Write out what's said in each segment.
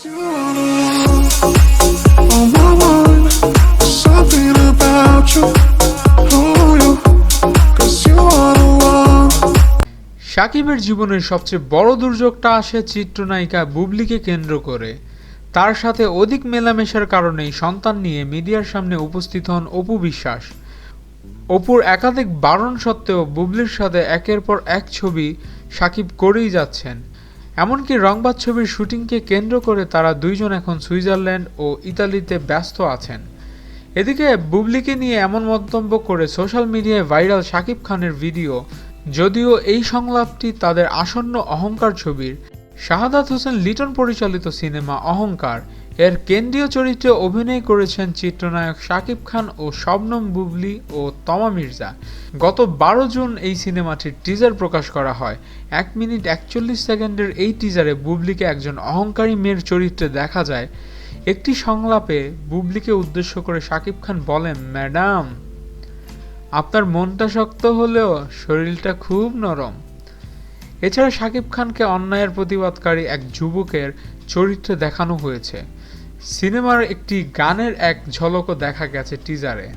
সাকিবের জীবনের সবচেয়ে বড় দুর্যোগটা আসে চিত্রনায়িকা বুবলিকে কেন্দ্র করে। তার সাথে অধিক মেলামেশার কারণেই সন্তান নিয়ে মিডিয়ার সামনে উপস্থিত হন অপু বিশ্বাস। অপুর একাধিক বারণ সত্ত্বেও বুবলির সাথে একের পর এক ছবি সাকিব করেই যাচ্ছেন। এমনকি রংবাদ ছবির শুটিংকে কেন্দ্র করে তারা দুইজন এখন সুইজারল্যান্ড ও ইতালিতে ব্যস্ত আছেন। এদিকে বুবলিকে নিয়ে এমন মন্তব্য করে সোশ্যাল মিডিয়ায় ভাইরাল শাকিব খানের ভিডিও, যদিও এই সংলাপটি তাদের আসন্ন অহংকার ছবির। শাহাদাত হোসেন লিটন পরিচালিত সিনেমা অহংকার। এর কেন্দ্রীয় চরিত্রে অভিনয় করেছেন চিত্রনায়ক শাকিব খান ও শবনম বুবলি ও তমা মির্জা। গত বারো জুন এই সিনেমাটির টিজার প্রকাশ করা হয়। এক মিনিট একচল্লিশ সেকেন্ডের এই টিজারে বুবলিকে একজন অহংকারী মেয়ের চরিত্রে দেখা যায়। একটি সংলাপে বুবলিকে উদ্দেশ্য করে শাকিব খান বলেন, ম্যাডাম, আপনার মনটা শক্ত হলেও শরীরটা খুব নরম। এছাড়া শাকিব খানকে অন্যায়ের প্রতিবাদকারী এক যুবকের চরিত্রে দেখানো হয়েছে। সিনেমার একটি গানের এক ঝলকও দেখা গেছে টিজারে।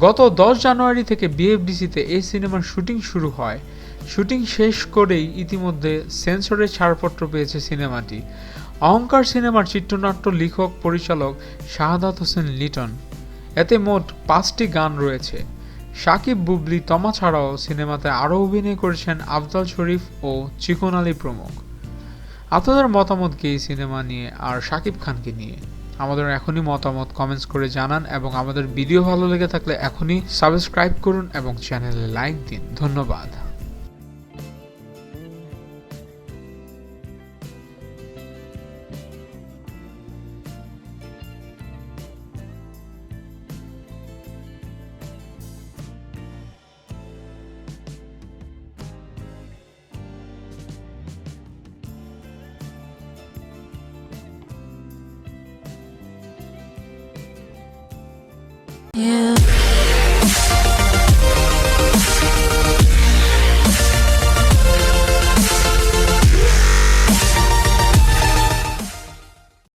গত দশ জানুয়ারি থেকে বিএফডিসিতে এই সিনেমার শুটিং শুরু হয়। শুটিং শেষ করেই ইতিমধ্যে সেন্সরের ছাড়পত্র পেয়েছে সিনেমাটি। অহংকার সিনেমার চিত্রনাট্য লেখক পরিচালক শাহাদাত হোসেন লিটন। এতে মোট পাঁচটি গান রয়েছে। সাকিব বুবলি, তমা ছাড়াও সিনেমাতে আরও অভিনয় করেছেন আফজাল শরীফ ও চিকন আলী প্রমুখ। আপনাদের মতামত কি এই সিনেমা নিয়ে আর সাকিব খানকে নিয়ে। আমাদের এখনই মতামত কমেন্টস করে জানান এবং আমাদের ভিডিও ভালো লেগে থাকলে এখনই সাবস্ক্রাইব করুন এবং চ্যানেলে লাইক দিন। ধন্যবাদ।